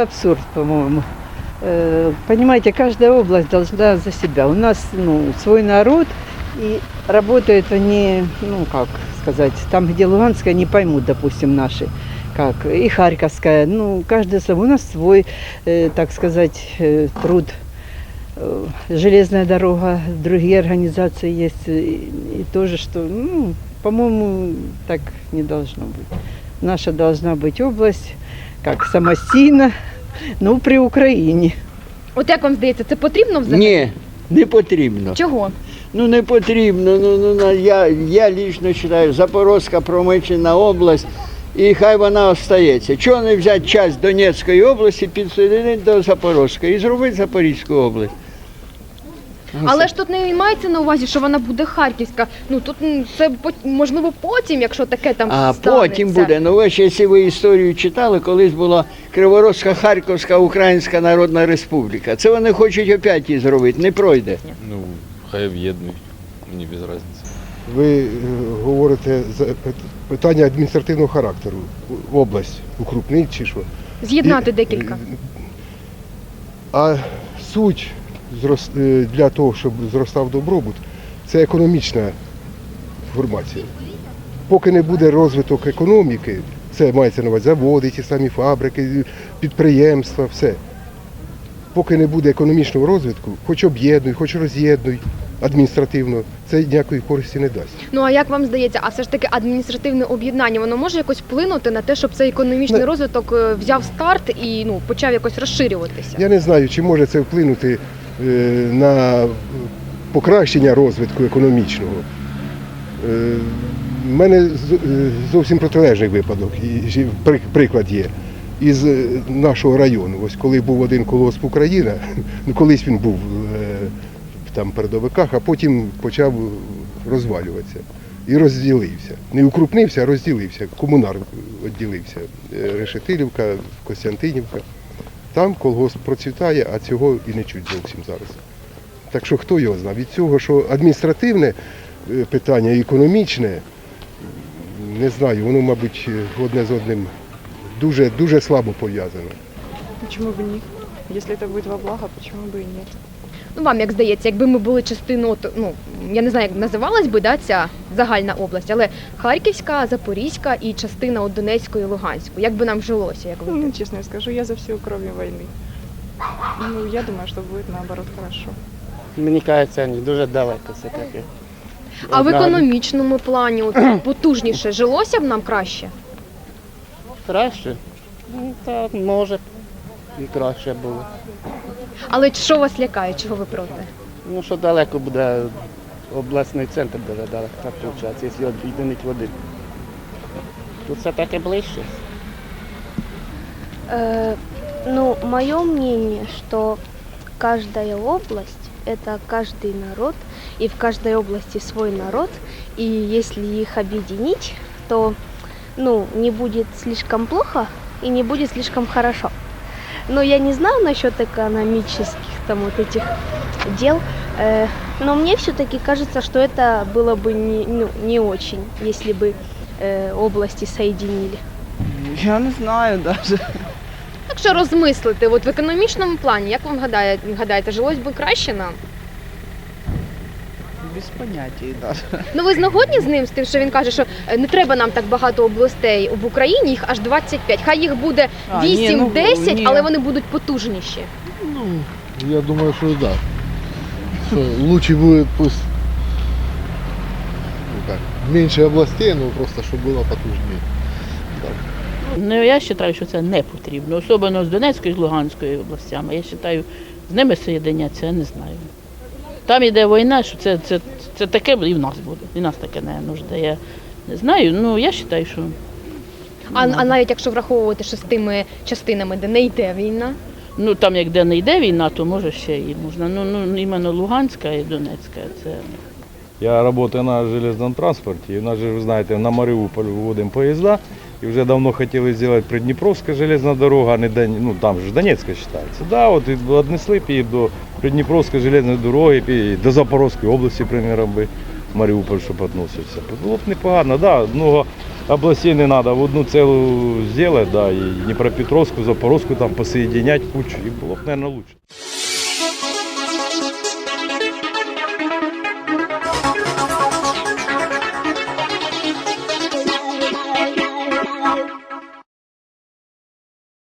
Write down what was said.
абсурд, по-моему. Э, Понимаете, каждая область должна за себя. У нас ну, свой народ, и работают они, ну как сказать, там, где Луганская, не поймут, допустим, наши, как и Харьковская. Ну, каждый сам. У нас свой, э, так сказать, э, труд. Э, Железная дорога, другие организации есть. И, и тоже, что, ну, по-моему, так не должно быть. Наша должна быть область, как самостійна, ну, при Україні. От як вам здається, це потрібно взагалі? Ні, не потрібно. Чого? Ну не потрібно. Ну, ну, ну, я, я лічно вважаю, Запорозька промичена область, і хай вона остається. Чого не взяти часть Донецької області, підсоединити до Запорозької і зробити Запорізьку область? Але ж тут не мається на увазі, що вона буде харківська. Ну тут м, це можливо потім, якщо таке там А станеться. потім буде. Ну ви ж, якщо ви історію читали, колись була Криворозька Харківська Українська Народна Республіка. Це вони хочуть опять її зробити, не пройде. Ну, хай об'єднують, мені без різниці. Ви е, говорите за пит- питання адміністративного характеру. У- Область укрупнить чи що? З'єднати декілька. А суть е, для того, щоб зростав добробут, це економічна формація. Поки не буде розвиток економіки, це мається на увазі заводи, ті самі фабрики, підприємства, все. Поки не буде економічного розвитку, хоч об'єднуй, хоч роз'єднуй адміністративно, це ніякої користі не дасть. Ну а як вам здається, а все ж таки адміністративне об'єднання воно може якось вплинути на те, щоб цей економічний Не. розвиток е, взяв старт і ну почав якось розширюватися? Я не знаю, чи може це вплинути е, на покращення розвитку економічного. Е, У мене е, зовсім протилежний випадок, приклад є. Із е, нашого району. Ось коли був один колосп Україна, ну колись він був е, там в передовиках, а потім почав розвалюватися і розділився. Не укрупнився, а розділився. Комунар відділився. Е, Решетилівка, Костянтинівка. Там колгосп процвітає, а цього і не чуть зовсім зараз. Так що хто його знає? Від цього, що адміністративне е, питання, і економічне, м, не знаю, воно, мабуть, е, одне з одним дуже, дуже слабо пов'язано. Почему бы нет? Если это будет во благо, почему бы и нет? Ну вам як здається, якби ми були частиною, ну я не знаю, як називалась би да, ця загальна область, але Харківська, Запорізька і частина от Донецької, Луганської. Як би нам жилося, як ви Ну, честно я скажу, я за все, кроме войны. Ну, я думаю, что будет наоборот хорошо. Мені кажеться, ні, дуже далеко все таки. А в Одна- економічному плані от, потужніше жилося б нам краще? Краще? Ну, та може і краще було. Але що вас лякає, чого ви проти? Ну, що далеко буде обласний центр дуже далеко, так виходить, якщо об'єднати в один. Тут все таке ближче. Э, ну, мое мнение, что каждая область – это каждый народ, и в каждой области свой народ, и если их объединить, то ну, не будет слишком плохо и не будет слишком хорошо. Но я не знаю насчет экономических там вот этих дел, э, но мне все-таки кажется, что это было бы не, ну, не очень, если бы э, области соединили. Я не знаю навіть. Якщо розмислити, от в економічному плані, як вам гадає, гадаєте, жилось би краще нам? Без поняття навіть. Ну ви згодні з ним з тим, що він каже, що е, не треба нам так багато областей в Україні, їх аж 25. Хай їх буде А, ні, 8-10, ну, ні. але вони будуть потужніші. Ну, я думаю, что да. Что лучше будет пусть ну, как, меньше областей, но просто чтобы было потужнее. Ну, я вважаю, що це не потрібно, особливо з Донецькою і з Луганською областями. Я вважаю, з ними соєдиняться, я не знаю. Там йде війна, що це, це, це таке і в нас буде. І нас таке не нужда. Я не знаю. Ну, я вважаю, що А, а навіть якщо враховувати, що з тими частинами, де не йде війна, ну, там, як де не йде війна, то може ще і можна. Ну, ну іменно Луганська і Донецька це. Я работаю на железном транспорте, и у нас же, вы знаете, на Мариуполь выводим поезда, и уже давно хотели сделать Приднепровская железная дорога, а не Дон... ну там же Донецкая считается. Да, вот и отнесли б її до Придніпровської железної дороги, і до Запорозької області, примером би, Маріуполь, щоб відносився. Було б непогано, да, много областей не треба в одну целую зробити, да, і Дніпропетровську, Запорозьку там посоєдинять кучу, і було б, мабуть, краще.